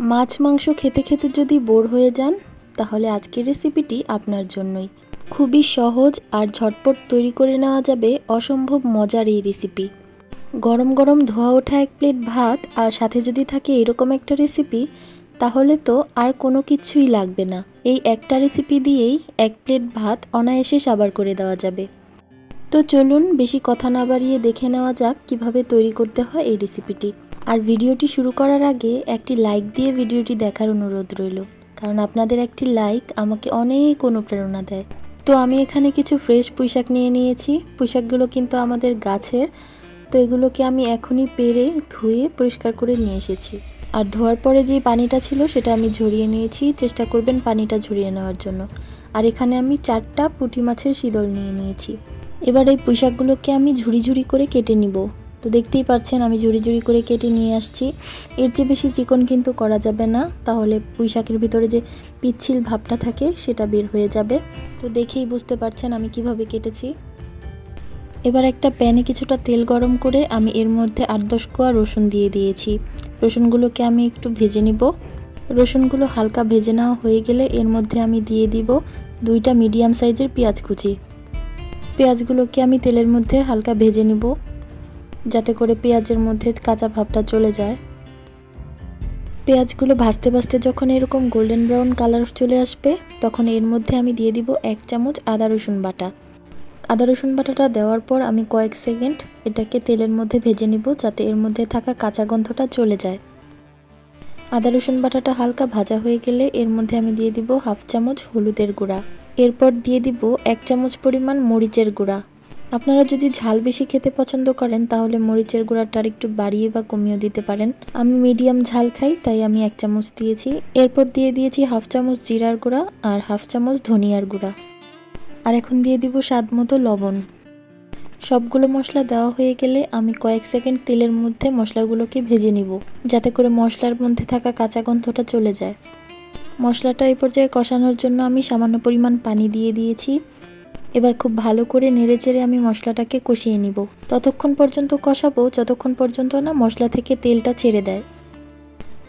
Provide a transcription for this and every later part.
মাছ মাংস খেতে খেতে যদি বোর হয়ে যান, তাহলে আজকের রেসিপিটি আপনার জন্যই। খুবই সহজ আর ঝটপট তৈরি করে নেওয়া যাবে অসম্ভব মজার এই রেসিপি গরম গরম ধোয়া ওঠা এক প্লেট ভাত আর সাথে যদি থাকে এরকম একটা রেসিপি তাহলে তো আর কোনো কিছুই লাগবে না। এই একটা রেসিপি দিয়েই এক প্লেট ভাত অনায়াসে সাবার করে দেওয়া যাবে। তো চলুন বেশি কথা না বাড়িয়ে দেখে নেওয়া যাক কীভাবে তৈরি করতে হয় এই রেসিপিটি আর ভিডিওটি শুরু করার আগে একটি লাইক দিয়ে ভিডিওটি দেখার অনুরোধ রইল, কারণ আপনাদের একটি লাইক আমাকে অনেক অনুপ্রেরণা দেয়। তো আমি এখানে কিছু ফ্রেশ পুঁইশাক নিয়ে নিয়েছি। পুঁইশাকগুলো কিন্তু আমাদের গাছের, তো এগুলোকে আমি এখনই পেরে ধুয়ে পরিষ্কার করে নিয়ে এসেছি। আর ধোয়ার পরে যে পানিটা ছিল সেটা আমি ঝরিয়ে নিয়েছি। চেষ্টা করবেন পানিটা ঝরিয়ে নেওয়ার জন্য। আর এখানে আমি চারটা পুঁটি মাছের শীতল নিয়ে নিয়েছি। এবার এই পুঁইশাকগুলোকে আমি ঝুড়ি ঝুড়ি করে কেটে নিব। তো দেখতেই পাচ্ছেন, আমি ঝুড়ি জুড়ি করে কেটে নিয়ে আসছি। এর চেয়ে বেশি চিকন কিন্তু করা যাবে না, তাহলে পুঁইশাকের ভিতরে যে পিচ্ছিল ভাবটা থাকে, সেটা বের হয়ে যাবে। তো দেখেই বুঝতে পারছেন আমি কীভাবে কেটেছি। এবার একটা প্যানে কিছুটা তেল গরম করে আমি এর মধ্যে আট দশ কোয়া রসুন দিয়ে দিয়েছি। রসুনগুলোকে আমি একটু ভেজে নিব। রসুনগুলো হালকা ভেজে নেওয়া হয়ে গেলে এর মধ্যে আমি দিয়ে দিব দুইটা মিডিয়াম সাইজের পেঁয়াজ কুচি। পেঁয়াজগুলোকে আমি তেলের মধ্যে হালকা ভেজে নিব। যাতে করে পেঁয়াজের মধ্যে কাঁচা ভাবটা চলে যায়। পেঁয়াজগুলো ভাজতে ভাজতে যখন এরকম গোল্ডেন ব্রাউন কালার চলে আসবে, তখন এর মধ্যে আমি দিয়ে দিব এক চামচ আদা রসুন বাটা। আদা রসুন বাটাটা দেওয়ার পর আমি কয়েক সেকেন্ড এটাকে তেলের মধ্যে ভেজে নিব যাতে এর মধ্যে থাকা কাঁচা গন্ধটা চলে যায়। আদা রসুন বাটাটা হালকা ভাজা হয়ে গেলে এর মধ্যে আমি দিয়ে দিব হাফ চামচ হলুদের গুঁড়া। এরপর দিয়ে দিব এক চামচ পরিমাণ মরিচের গুঁড়া। আপনারা যদি ঝাল বেশি খেতে পছন্দ করেন, তাহলে মরিচের গুঁড়াটা একটু বাড়িয়ে বা কমিয়ে দিতে পারেন। আমি মিডিয়াম ঝাল খাই, তাই আমি এক চামচ দিয়েছি। এরপর দিয়ে দিয়েছি হাফ চামচ জিরার গুঁড়া আর হাফ চামচ ধনিয়ার গুঁড়া। আর এখন দিয়ে দিব স্বাদ মতো লবণ। সবগুলো মশলা দেওয়া হয়ে গেলে আমি কয়েক সেকেন্ড তেলের মধ্যে মশলাগুলোকে ভেজে নিব, যাতে করে মশলার মধ্যে থাকা কাঁচা গন্ধটা চলে যায়। মশলাটা এই পর্যায়ে কষানোর জন্য আমি সামান্য পরিমাণ পানি দিয়ে দিয়েছি। এবার খুব ভালো করে নেড়ে চেড়ে আমি মশলাটাকে কষিয়ে নিব। ততক্ষণ পর্যন্ত কষাবো, যতক্ষণ পর্যন্ত না মশলা থেকে তেলটা ছেড়ে দেয়।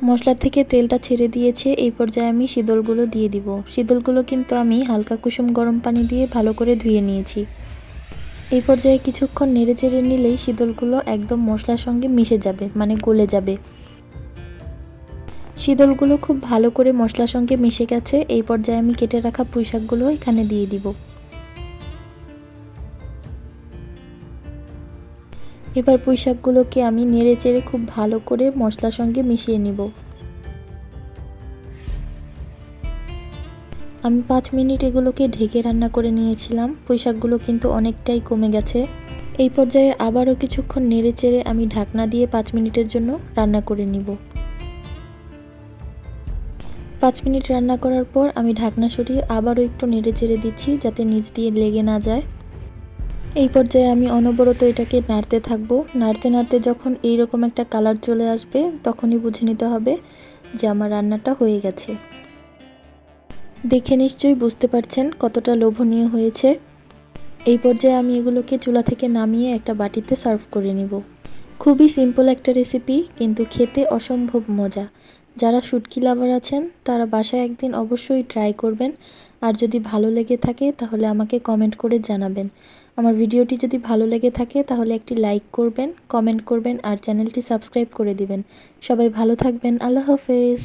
মশলা থেকে তেলটা ছেড়ে দিয়েছে, এই পর্যায়ে আমি শীতলগুলো দিয়ে দিব। শীতলগুলো কিন্তু আমি হালকা কুসুম গরম পানি দিয়ে ভালো করে ধুয়ে নিয়েছি। এই পর্যায়ে কিছুক্ষণ নেড়ে চেড়ে নিলেই শীতলগুলো একদম মশলার সঙ্গে মিশে যাবে মানে গলে যাবে। শীতলগুলো খুব ভালো করে মশলার সঙ্গে মিশে গেছে, এই পর্যায়ে আমি কেটে রাখা পুঁইশাকগুলো এখানে দিয়ে দিব। এবার পুঁইশাকগুলোকে আমি নেড়ে চেড়ে খুব ভালো করে মশলার সঙ্গে মিশিয়ে নিব। আমি পাঁচ মিনিট এগুলোকে ঢেকে রান্না করে নিয়েছিলাম। পুঁইশাকগুলো কিন্তু অনেকটাই কমে গেছে। এই পর্যায়ে আবারও কিছুক্ষণ নেড়ে চেড়ে আমি ঢাকনা দিয়ে পাঁচ মিনিটের জন্য রান্না করে নিব। পাঁচ মিনিট রান্না করার পর আমি ঢাকনা সরিয়ে আবারও একটু নেড়ে চেড়ে দিচ্ছি যাতে নিচ দিয়ে লেগে না যায়। এই পর্যায়ে আমি অনবরত এটাকে নাড়তে থাকব। নাড়তে নাড়তে যখন এইরকম একটা কালার চলে আসবে, তখনই বুঝে নিতে হবে যে আমার রান্নাটা হয়ে গেছে। দেখে নিশ্চয়ই বুঝতে পারছেন কতটা লোভনীয় হয়েছে। এই পর্যায়ে আমি এগুলোকে চুলা থেকে নামিয়ে একটা বাটিতে সার্ভ করে নিব। খুবই সিম্পল একটা রেসিপি, কিন্তু খেতে অসম্ভব মজা। যারা শুটকি লাভার আছেন, তারা বাসায় একদিন অবশ্যই ট্রাই করবেন। আর যদি ভালো লেগে থাকে, তাহলে আমাকে কমেন্ট করে জানাবেন। আমার ভিডিওটি যদি ভালো লেগে থাকে, তাহলে একটি লাইক করবেন, কমেন্ট করবেন আর চ্যানেলটি সাবস্ক্রাইব করে দিবেন। সবাই ভালো থাকবেন। আল্লাহ হাফেজ।